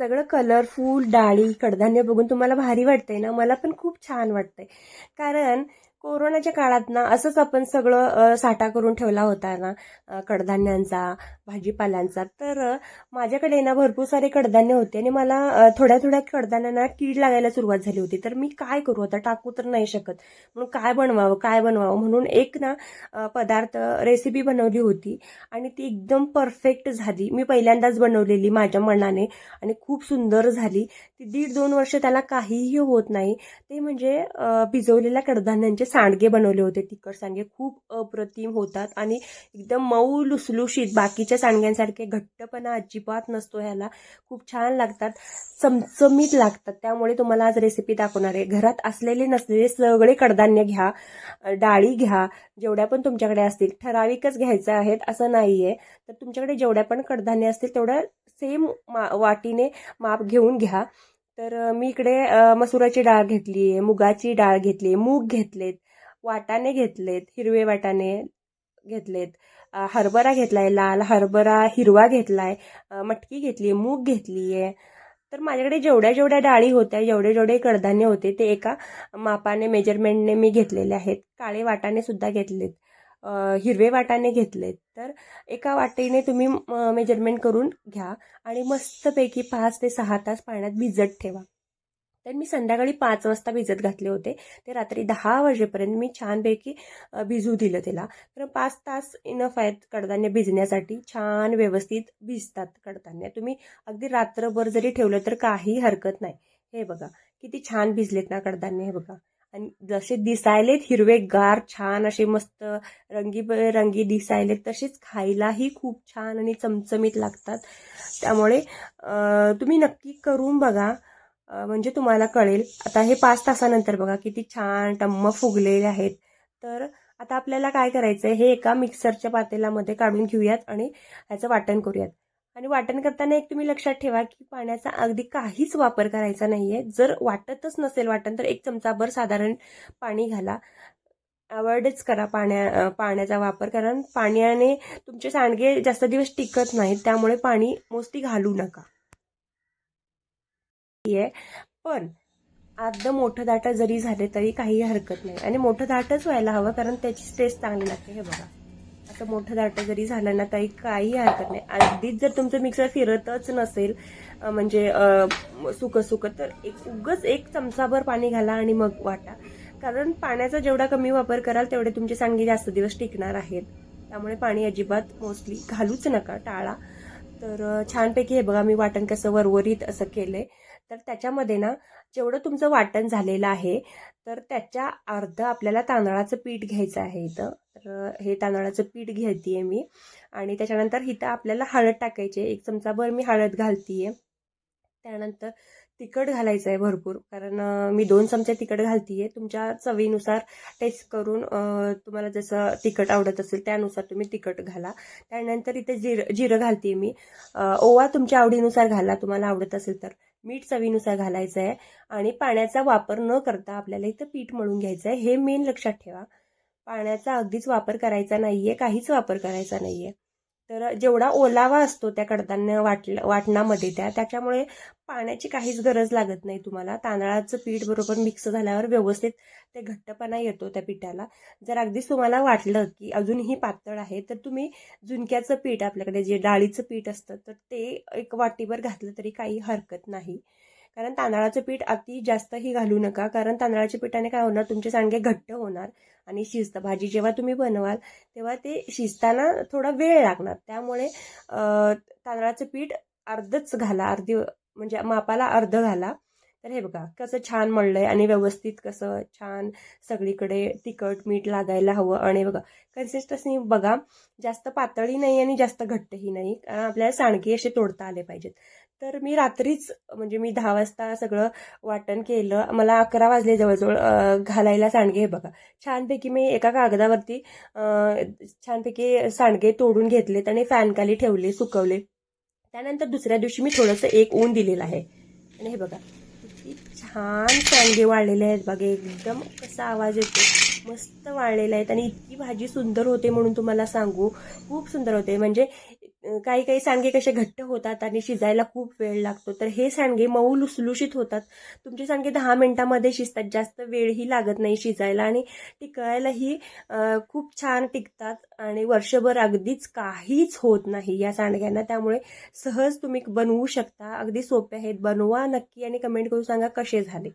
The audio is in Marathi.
सगळं कलरफुल डाळी कडधान्य बघून तुम्हाला भारी वाटतंय ना? मला पण खूप छान वाटतंय. कारण कोरोनाच्या काळात ना असंच आपण सगळं साठा करून ठेवला होता ना कडधान्यांचा भाजीपाल्यांचा. तर माझ्याकडे ना भरपूर सारे कडधान्य होते आणि मला थोड्या थोड्या कडधान्यांना कीड लागायला सुरुवात झाली होती. तर मी काय करू? आता टाकू तर नाही शकत. म्हणून काय बनवावं? काय बनवावं? म्हणून एक ना पदार्थ रेसिपी बनवली होती आणि ती एकदम परफेक्ट झाली. मी पहिल्यांदाच बनवलेली माझ्या मनाने आणि खूप सुंदर झाली. ती दीड दोन वर्ष त्याला काहीही होत नाही. ते म्हणजे भिजवलेल्या कडधान्यांचे सांडगे बनवले होते तिखट सांडगे खूप अप्रतिम होतात आणि एकदम मऊ लुसलुशीत. बाकीच्या सांडग्यांसारखे घट्टपणा अजिबात नसतो ह्याला. खूप छान लागतात चमचमीत लागतात. त्यामुळे तुम्हाला आज रेसिपी दाखवणार आहे. घरात असलेले नसलेले सगळे कडधान्य घ्या डाळी घ्या जेवढ्या पण तुमच्याकडे असतील. ठराविकच घ्यायचं आहेत असं नाही आहे तर तुमच्याकडे जेवढ्या पण कडधान्य असतील तेवढ्या सेम मा वाटीने माप घेऊन घ्या. तर मी इकडे मसुराची डाळ घेतली आहे मुगाची डाळ घेतली मूग घेतलेत वाटाणे घेतलेत हिरवे वाटाणे घेतलेत हरभरा हरभरा आहे लाल हरभरा हिरवा घेतला आहे मटकी घेतली मूग घेतली आहे. तर माझ्याकडे जेवढ्या जेवढ्या डाळी होत्या जेवढे जेवढे कडधान्य होते ते एका मापाने मेजरमेंटने मी घेतलेले आहेत. काळे वाटाणे सुद्धा घेतलेत. हिरवे वाटाणे घेतलेत. तर एका वाटीने तुम्ही मेजरमेंट करून घ्या आणि मस्तपैकी पाच ते सहा तास पाण्यात भिजत ठेवा. तर मी संध्याकाळी पाच वाजता भिजत घातले होते. ते रात्री दहा वाजेपर्यंत मी छानपैकी भिजू दिलं त्याला. तर पाच तास इनफ आहेत कडधान्य भिजण्यासाठी. छान व्यवस्थित भिजतात कडधान्य. तुम्ही अगदी रात्रभर जरी ठेवलं तर काही हरकत नाही. हे बघा किती छान भिजलेत ना कडधान्य हे बघा. आणि जसे दिसायलेत हिरवे गार छान असे मस्त रंगी दिसायलेत तसेच खायलाही खूप छान आणि चमचमीत लागतात. त्यामुळे तुम्ही नक्की करून बघा. म्हणजे तुम्हाला कळेल. आता हे पाच तासानंतर बघा किती छान टम्म फुगलेले आहेत. तर आता आपल्याला काय करायचं आहे हे एका मिक्सरच्या पातेल्यामध्ये काढून घेऊयात आणि ह्याचं वाटण करूयात. आणि वाटण करताना एक तुम्ही लक्षात ठेवा की पाण्याचा अगदी काहीच वापर करायचा नाही आहे जर वाटतच नसेल वाटण तर एक चमचाभर साधारण पाणी घाला. अवॉइडच करा पाण्या पाण्याचा वापर. कारण पाण्याने तुमचे सांडगे जास्त दिवस टिकत नाहीत त्यामुळे पाणी मोस्टली घालू नका. आहे पण अर्ध मोठं दाटं जरी झाले तरी काही हरकत नाही. आणि मोठं दाटच व्हायला हवं कारण त्याची टेस्ट चांगली लागते. हे बघा. असं मोठं दाटं जरी झालं ना तरी काही हरकत नाही. अगदीच जर तुमचं मिक्सर फिरतच नसेल म्हणजे सुकं सुकं तर एक उगच एक चमचाभर पाणी घाला आणि मग वाटा. कारण पाण्याचा जेवढा कमी वापर कराल तेवढे तुमचे सांगे जास्त दिवस टिकणार आहेत. त्यामुळे पाणी अजिबात मोस्टली घालूच नका टाळा. तर छानपैकी हे बघा मी वाटण कसं वरवरीत असं केलंय. तर त्याच्यामध्ये ना जेवढं तुमचं वाटण झालेलं आहे तर त्याच्या अर्ध आपल्याला तांदळाचं पीठ घ्यायचं आहे इथं. तर हे तांदळाचं पीठ घेते मी. आणि त्याच्यानंतर इथं आपल्याला हळद टाकायची आहे. एक चमचाभर मी हळद घालतीये. त्यानंतर तिखट घालायचं आहे भरपूर. कारण मी दोन चमचे तिखट घालतीये. तुमच्या चवीनुसार टेस्ट करून तुम्हाला जसं तिखट आवडत असेल त्यानुसार तुम्ही तिखट घाला. त्यानंतर इथे जिरं जिरं घालते मी. ओवा तुमच्या आवडीनुसार घाला. तुम्हाला आवडत असेल तर. मीठ चवीनुसार घालायचं आहे आणि पाण्याचा वापर न करता आपल्याला इथं पीठ मळून घ्यायचं आहे हे मेन लक्षात ठेवा. पाण्याचा अगदीच वापर करायचा नाहीये. काहीच वापर करायचा नाहीये. तर जेवढा ओलावा असतो त्या कडधान्य वाटलं वाटणामध्ये त्या त्याच्यामुळे पाण्याची काहीच गरज लागत नाही तुम्हाला. तांदळाचं पीठ बरोबर मिक्स झाल्यावर व्यवस्थित ते घट्टपणा येतो त्या पिठाला. जर अगदीच तुम्हाला वाटलं की अजूनही पातळ आहे तर तुम्ही झुणक्याचं पीठ आपल्याकडे जे डाळीचं पीठ असतं तर ते एक वाटीभर घातलं तरी काही हरकत नाही. कारण तांदळाचं पीठ अति जास्तही घालू नका. कारण तांदळाच्या पिठाने काय होणार तुमचे सांडगे घट्ट होणार आणि शिजतं भाजी जेव्हा तुम्ही बनवाल तेव्हा ते शिजताना थोडा वेळ लागणार. त्यामुळे तांदळाचं पीठ अर्धच घाला अर्धी म्हणजे मापाला अर्ध घाला. तर हे बघा कसं छान मळलंय आणि व्यवस्थित कसं छान सगळीकडे तिखट मीठ लागायला हवं. आणि बघा कन्सिस्टन्सी बघा जास्त पातळी नाही आणि जास्त घट्टही नाही. कारण आपल्याला सांडगे असे तोडता आले पाहिजेत. तर मी रात्रीच म्हणजे मी दहा वाजता सगळं वाटण केलं. मला अकरा वाजले जवळजवळ घालायला सांडगे हे बघा. छानपैकी मी एका कागदावरती छानपैकी सांडगे तोडून घेतलेत आणि फॅनखाली ठेवले सुकवले. त्यानंतर दुसऱ्या दिवशी मी थोडंसं एक ऊन दिलेलं आहे. आणि हे बघा किती छान सांडगे वाळलेले आहेत बघा. एकदम कसा आवाज येतो मस्त वाळलेले आहेत आणि इतकी भाजी सुंदर होते म्हणून तुम्हाला सांगू खूप सुंदर होते. म्हणजे काही काही सांडगे कसे घट्ट होतात आणि शिजायला खूप वेळ लागतो. तर हे सांडगे मऊ लुसलुशीत होतात. तुमचे सांडगे दहा मिनिटामध्ये शिजतात. जास्त वेळही लागत नाही शिजायला आणि टिकायलाही खूप छान टिकतात आणि वर्षभर अगदीच काहीच होत नाही या सांडग्यांना. त्यामुळे सहज तुम्ही बनवू शकता. अगदी सोपे आहेत. बनवा नक्की आणि कमेंट करून सांगा कसे झाले.